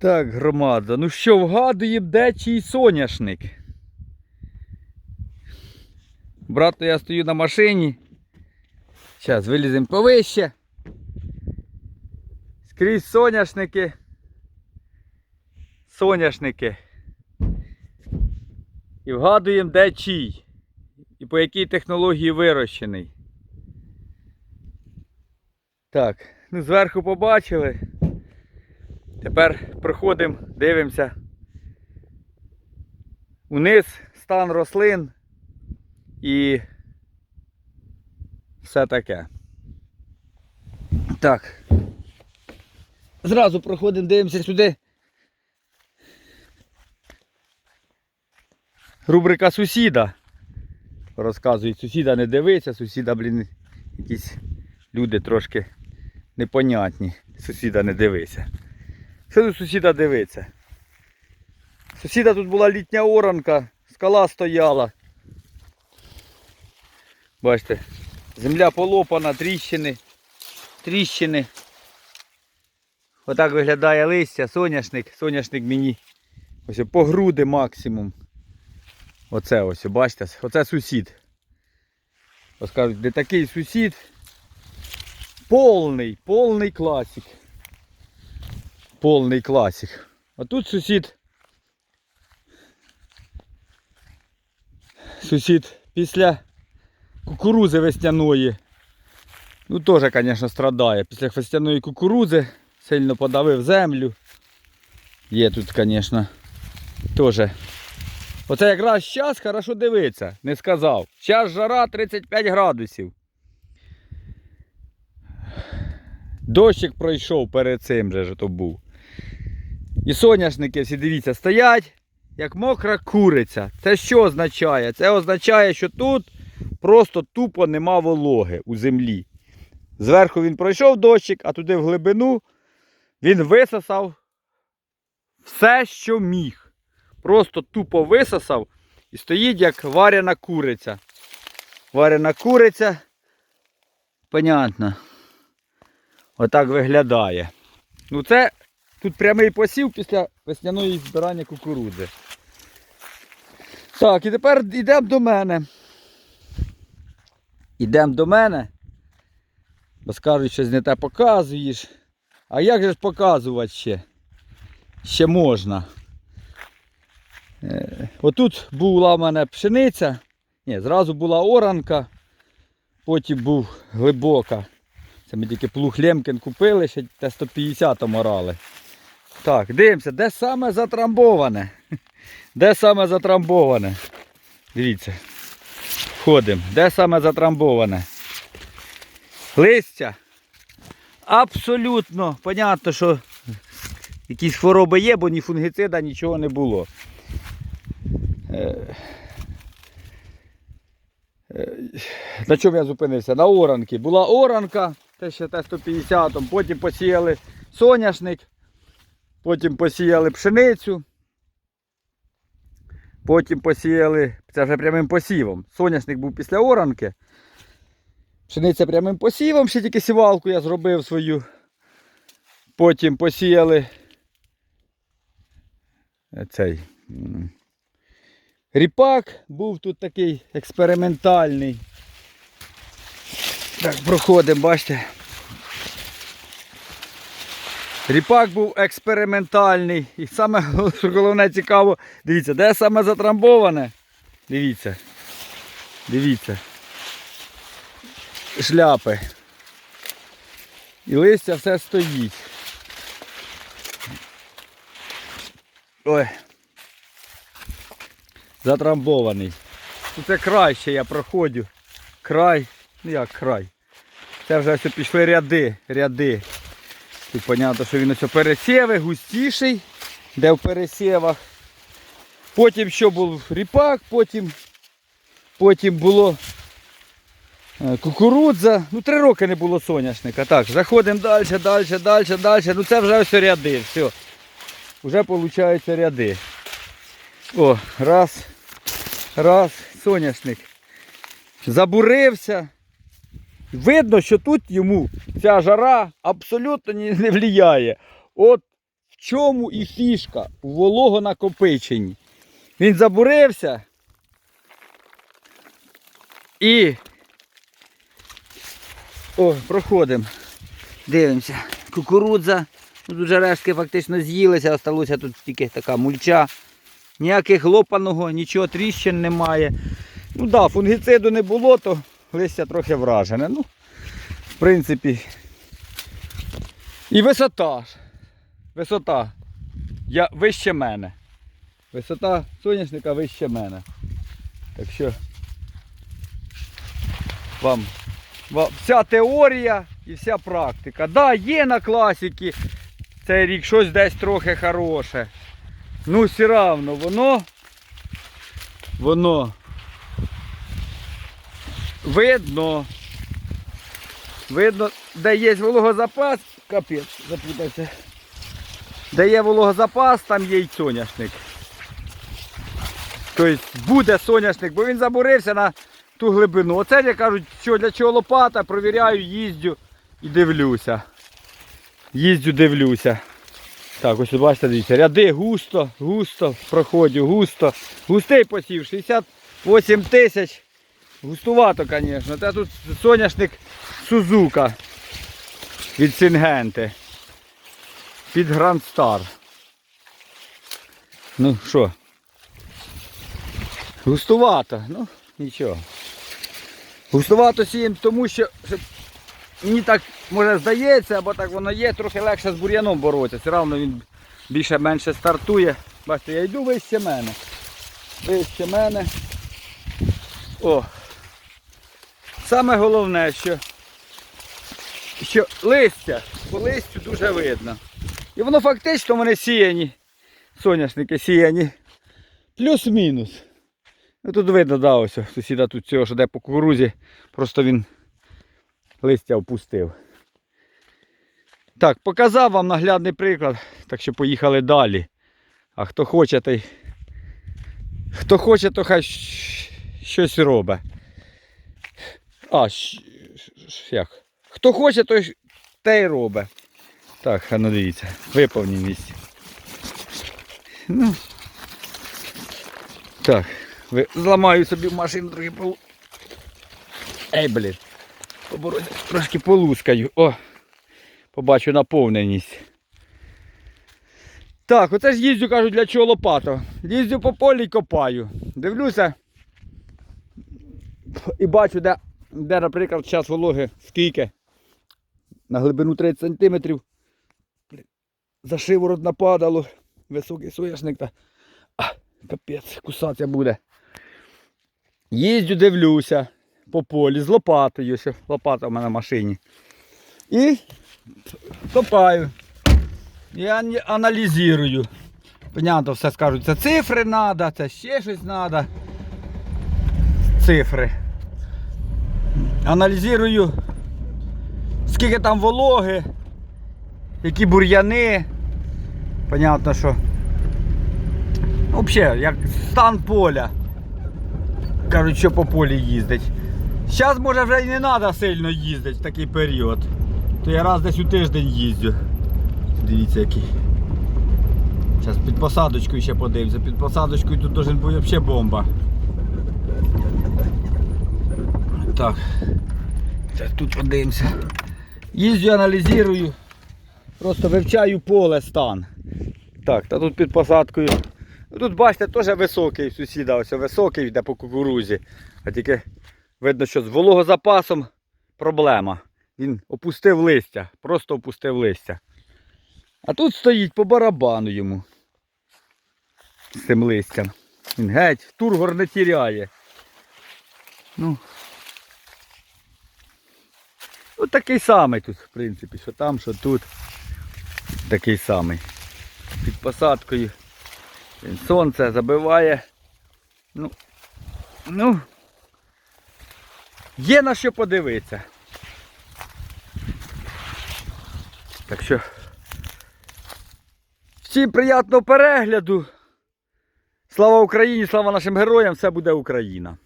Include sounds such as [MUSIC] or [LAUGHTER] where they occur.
Так, громада, ну що, вгадуємо, де чий соняшник. Брато, я стою на машині. Зараз виліземо повище. Скрізь соняшники. Соняшники. І вгадуємо, де чий. І по якій технології вирощений. Так, ну зверху побачили. Тепер проходимо, дивимося. Униз стан рослин і все таке. Так. Зразу проходимо, дивимося сюди. Рубрика сусіда. Розказують, сусіда не дивиться, сусіда, блін, якісь люди трошки непонятні. Сусіда не дивися. Що тут сусіда дивиться? Сусіда тут була літня оранка, скала стояла. Бачите, земля полопана, тріщини, тріщини. Отак виглядає листя, соняшник. Соняшник мені ось по груди максимум. Оце ось, бачите, оце сусід. Ось кажуть, де такий сусід. Повний, повний класик. Повний класик. А тут сусід. Сусід після кукурузи весняної. Ну теж, звісно, страдає. Після весняної кукурузи сильно подавив землю. Є тут, звісно, теж. Оце якраз час хорошо дивиться, не сказав. Зараз жара 35 градусів. Дощик пройшов перед цим же то був. І соняшники всі дивіться, стоять, як мокра куриця. Це що означає? Це означає, що тут просто тупо нема вологи у землі. Зверху він пройшов дощик, а туди в глибину він висосав все, що міг. Просто тупо висосав і стоїть як варена куриця. Варена куриця. Понятно. Отак виглядає. Ну це тут прямий посів після весняної збирання кукурудзи. Так, і тепер йдемо до мене. Йдемо до мене. Бо скажуть, щось не те показуєш. А як же ж показувати ще? Ще можна. Е, Отут була в мене пшениця. Ні, зразу була оранка, потім був глибока. Це ми тільки плуг Лемкін купили, ще те 150 морали. Так, дивимося, де саме затрамбоване. [LAUGHS] Де саме затрамбоване? Дивіться. Входимо. Де саме затрамбоване? Листя. Абсолютно. Понятно, що якісь хвороби є, бо ні фунгицида, нічого не було. Е, е, На чому я зупинився? На оранки. Була оранка, те ще Т-150, потім посіяли соняшник, потім посіяли пшеницю, потім посіяли, це вже прямим посівом. Соняшник був після оранки. Пшениця прямим посівом, ще тільки сівалку я зробив свою. Потім посіяли е, цей. Ріпак був тут такий експериментальний. Так, проходимо, бачите. Ріпак був експериментальний. І саме головне цікаво, дивіться, де саме затрамбоване. Дивіться. Дивіться. Шляпи. І листя все стоїть. Ой. Затрамбований. Ну, Це край ще я проходжу. Край. Ну як край. Це вже пішли ряди, ряди. Тут зрозуміло, що він ось пересіви, густіший, де в пересівах. Потім що був ріпак, потім, потім було е, кукурудза. Ну три роки не було соняшника. Так, заходимо далі, далі, далі, далі. Ну це вже ось ряди. Все. Вже виходить ряди. О, раз, раз, соняшник. Забурився. Видно, що тут йому ця жара абсолютно не впливає. От в чому і фішка у вологонакопиченні. Він забурився. І. О, проходимо. Дивимося. Кукурудза. Тут вже рештки фактично з'їлися, осталося тут тільки така мульча. Ніяких лопаного, нічого тріщин немає. Ну так, да, фунгіциду не було, то листя трохи вражене. Ну, в принципі. І висота. Висота. Я вище мене. Висота соняшника вище мене. Так що вам, вся теорія і вся практика. Да, є на класіки цей рік щось десь трохи хороше. Ну, все равно воно. Воно. Видно. Видно, де є вологозапас. Капець, запутався. Де є вологозапас, там є й соняшник. Тобто буде соняшник, бо він забурився на ту глибину. Оце я кажуть, що для чого лопата, провіряю, їздю і дивлюся. Їздю, дивлюся. Так, ось бачите, дивіться, ряди густо, густо, проходю, густо. Густий посів, 68 тисяч. Густувато, звісно. Та тут соняшник Сузука від Сінгенти. Під Гранд Стар. Ну що? Густувато, ну нічого. Густувато сіємо, тому що що мені так може здається, або так воно є, трохи легше з бур'яном боротися. Все одно він більше-менше стартує. Бачите, я йду вище мене. Вище мене. О. Саме головне, що, що листя, по листю дуже видно. І воно фактично вони сіяні. Соняшники сіяні. Плюс-мінус. Ну тут видно, да, ось сусіда тут цього, що де по кукурузі, просто він листя опустив. Так, показав вам наглядний приклад, так що поїхали далі. А хто хоче, той. Хто хоче, то хай щось робить. А, як? Хто хоче, той те й робить. Так, а ну дивіться, виповненість. Ну. Так, зламаю собі машину трохи полу. Ей, блін. Трошки полускаю. О! Побачу наповненість. Так, оце ж їздю, кажуть, для чого лопата. Їздю по полі й копаю. Дивлюся. І бачу, де, де наприклад, час вологи скільки. На глибину 30 см. За шиворот нападало. Високий соняшник та. А, капець, кусатися буде. Їздю, дивлюся по полі з лопатою. Ще лопата в мене в машині. І копаю. Я аналізую. Понятно, все скажуть, це цифри треба, це ще щось треба. Цифри. Аналізую, скільки там вологи, які бур'яни. Понятно, що. Взагалі, як стан поля. Кажуть, що по полі їздить. Зараз може вже і не треба сильно їздити в такий період. То я раз десь у тиждень їздю. Дивіться який. Зараз під посадочкою ще подивимося. Під посадочкою тут должен бути взагалі бомба. Так. Зараз тут подивимося. Їздю, аналізую. Просто вивчаю поле стан. Так, та тут під посадкою. Ну, Тут бачите, теж високий сусіда, ось високий йде по кукурузі. А тільки видно, що з вологозапасом проблема. Він опустив листя, просто опустив листя. А тут стоїть по барабану йому. З цим листям. Він геть, тургор не тіряє. Ну. От такий самий тут, в принципі, що там, що тут. Такий самий. Під посадкою. Він сонце забиває. Ну, ну, є на що подивитися. Так що всім приємного перегляду. Слава Україні, слава нашим героям, все буде Україна.